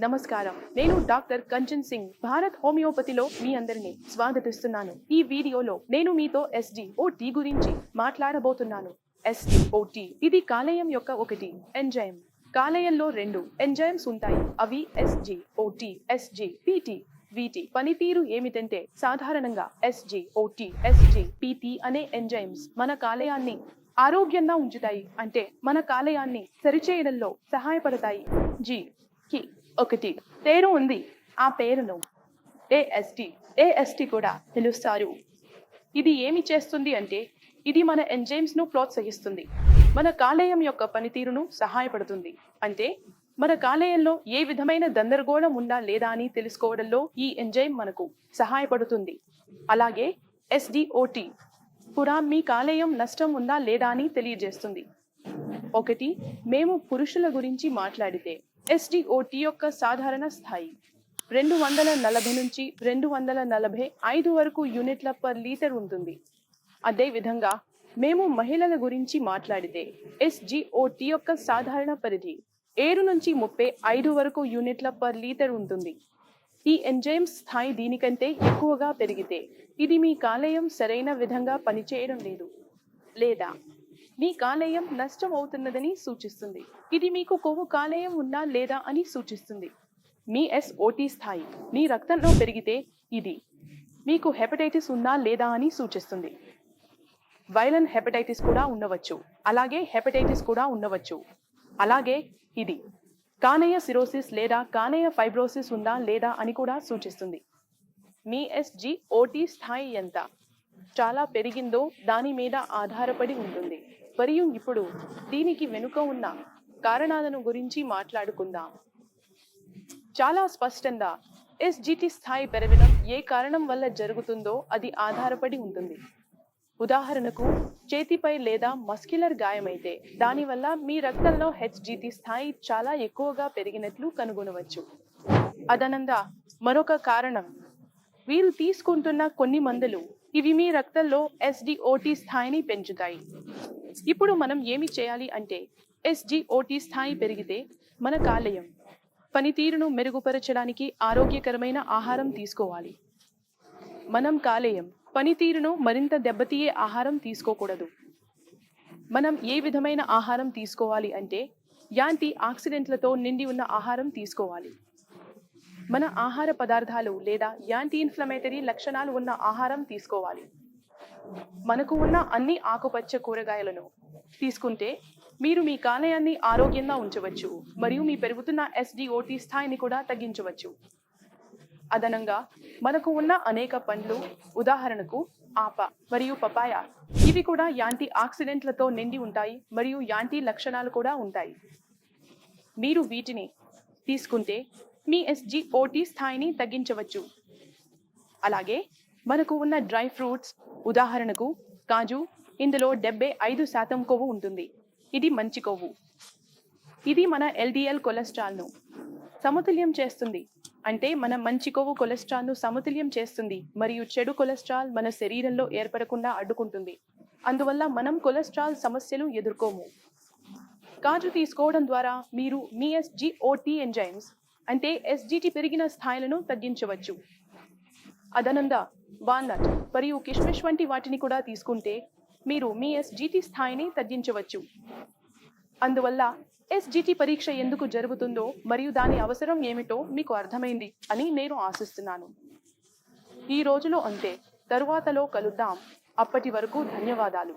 నమస్కారం. నేను డాక్టర్ కంచన్ సింగ్ భారత్ హోమియోపతిలో మీ అందరినీ స్వాగతిస్తున్నాను. ఈ వీడియోలో నేను మీతో ఎస్డి ఓ టీ గురించి మాట్లాడబోతున్నాను. ఎస్డి ఓ టీ ఇది కాలేయం యొక్క ఒకటి ఎంజైమ్. కాలేయంలో రెండు ఎంజైమ్స్ ఉంటాయి. అవి ఎస్జి ఓటి ఎస్జి పిటి వీటి పనితీరు ఏమిటంటే సాధారణంగా ఎస్జి ఓటి ఎస్జి పిటి అనే ఎంజైమ్స్ మన కాలేయాన్ని ఆరోగ్యంగా ఉంచుతాయి. అంటే మన కాలేయాన్ని సరిచేయడంలో సహాయపడతాయి. జి కి ఒకటి. పేరు ఉంది. ఆ పేరును ఏఎస్టి ఏఎస్టి కూడా పిలుస్తారు. ఇది ఏమి చేస్తుంది అంటే ఇది మన ఎంజైమ్స్ను ప్రోత్సహిస్తుంది. మన కాలేయం యొక్క పనితీరును సహాయపడుతుంది. అంటే మన కాలేయంలో ఏ విధమైన గందరగోళం ఉందా లేదా అని తెలుసుకోవడంలో ఈ ఎంజైమ్ మనకు సహాయపడుతుంది. అలాగే ఎస్డిఓటి కూడా మీ కాలేయం నష్టం ఉందా లేదా అని తెలియజేస్తుంది. ఒకటి మేము పురుషుల గురించి మాట్లాడితే. ఎస్డిఓటి యొక్క సాధారణ స్థాయి. రెండు వందల నలభై నుంచి రెండు వందల నలభై ఐదు వరకు యూనిట్ల పర్ లీటర్ ఉంటుంది. అదే విధంగా మేము మహిళల గురించి మాట్లాడితే ఎస్జిఓటి యొక్క సాధారణ పరిధి ఏడు నుంచి ముప్పై ఐదు వరకు యూనిట్ల పర్ లీటర్ ఉంటుంది. ఈ ఎంజైమ్ స్థాయి దీనికంటే ఎక్కువగా పెరిగితే ఇది మీ కాలేయం సరైన విధంగా పనిచేయడం లేదు. లేదా మీ కాలేయం నష్టం అవుతున్నదని సూచిస్తుంది. ఇది మీకు కొవ్వు కాలేయం ఉందా లేదా అని సూచిస్తుంది. మీ ఎస్ఓటి స్థాయి మీ రక్తంలో పెరిగితే ఇది మీకు హెపటైటిస్ ఉందా లేదా అని సూచిస్తుంది. వైలన్ హెపటైటిస్ కూడా ఉండవచ్చు. అలాగే హెపటైటిస్ కూడా ఉండవచ్చు. అలాగే ఇది కానేయ సిరోసిస్ లేదా కానేయ ఫైబ్రోసిస్ ఉందా లేదా అని కూడా సూచిస్తుంది. మీ ఎస్జి ఓటీ స్థాయి ఎంత? చాలా పెరిగిందో దాని మీద ఆధారపడి ఉంటుంది. మరియు ఇప్పుడు దీనికి వెనుక ఉన్న కారణాలను గురించి మాట్లాడుకుందాం. చాలా స్పష్టంగా ఎస్జిటి స్థాయి పెరగడం ఏ కారణం వల్ల జరుగుతుందో అది ఆధారపడి ఉంటుంది. ఉదాహరణకు చేతిపై లేదా మస్క్యులర్ గాయమైతే దానివల్ల మీ రక్తంలో హెచ్జిటి స్థాయి చాలా ఎక్కువగా పెరిగినట్లు కనుగొనవచ్చు. అదనంగా మరొక కారణం వీరు తీసుకుంటున్న కొన్ని మందులు ఇవి మీ రక్తంలో ఎస్డిఓటి స్థాయిని పెంచుతాయి. ఇప్పుడు మనం ఏమి చేయాలి అంటే ఎస్జిఓటి స్థాయి పెరిగితే మన కాలేయం పనితీరును మెరుగుపరచడానికి ఆరోగ్యకరమైన ఆహారం తీసుకోవాలి. మనం కాలేయం పనితీరును మరింత దెబ్బతీయే ఆహారం తీసుకోకూడదు. మనం ఏ విధమైన ఆహారం తీసుకోవాలి అంటే యాంటీ ఆక్సిడెంట్లతో నిండి ఉన్న ఆహారం తీసుకోవాలి. మన ఆహార పదార్థాలు లేదా యాంటీ ఇన్ఫ్లమేటరీ లక్షణాలు ఉన్న ఆహారం తీసుకోవాలి. మనకు ఉన్న అన్ని ఆకుపచ్చ కూరగాయలను తీసుకుంటే మీరు మీ కాలేయాన్ని ఆరోగ్యంగా ఉంచవచ్చు మరియు మీ పెరుగుతున్న ఎస్డిఓటి స్థాయిని కూడా తగ్గించవచ్చు. అదనంగా మనకు ఉన్న అనేక పండ్లు ఉదాహరణకు ఆప మరియు పపాయ ఇవి కూడా యాంటీ ఆక్సిడెంట్లతో నిండి ఉంటాయి మరియు యాంటీ లక్షణాలు కూడా ఉంటాయి. మీరు వీటిని తీసుకుంటే మీ ఎస్జిఓటి స్థాయిని తగ్గించవచ్చు. అలాగే మనకు ఉన్న డ్రై ఫ్రూట్స్ ఉదాహరణకు కాజు ఇందులో డెబ్బై ఐదు శాతం కొవ్వు ఉంటుంది. ఇది మంచి కొవ్వు. ఇది మన ఎల్డిఎల్ కొలెస్ట్రాల్ను సమతుల్యం చేస్తుంది. అంటే మన మంచి కొవ్వు కొలెస్ట్రాల్ను సమతుల్యం చేస్తుంది మరియు చెడు కొలెస్ట్రాల్ మన శరీరంలో ఏర్పడకుండా అడ్డుకుంటుంది. అందువల్ల మనం కొలెస్ట్రాల్ సమస్యలు ఎదుర్కోము. కాజు తీసుకోవడం ద్వారా మీరు మీ ఎస్జిఓటి ఎంజైమ్స్ అంటే ఎస్జిటి పెరిగిన స్థాయిలను తగ్గించవచ్చు. అదనంగా వాల్నట్ మరియు కిష్మిష్ వంటి వాటిని కూడా తీసుకుంటే మీరు మీ ఎస్జిటి స్థాయిని తగ్గించవచ్చు. అందువల్ల ఎస్జిటి పరీక్ష ఎందుకు జరుగుతుందో మరియు దాని అవసరం ఏమిటో మీకు అర్థమైంది అని నేను ఆశిస్తున్నాను. ఈ రోజులో అంతే. తరువాతలో కలుద్దాం. అప్పటి వరకు ధన్యవాదాలు.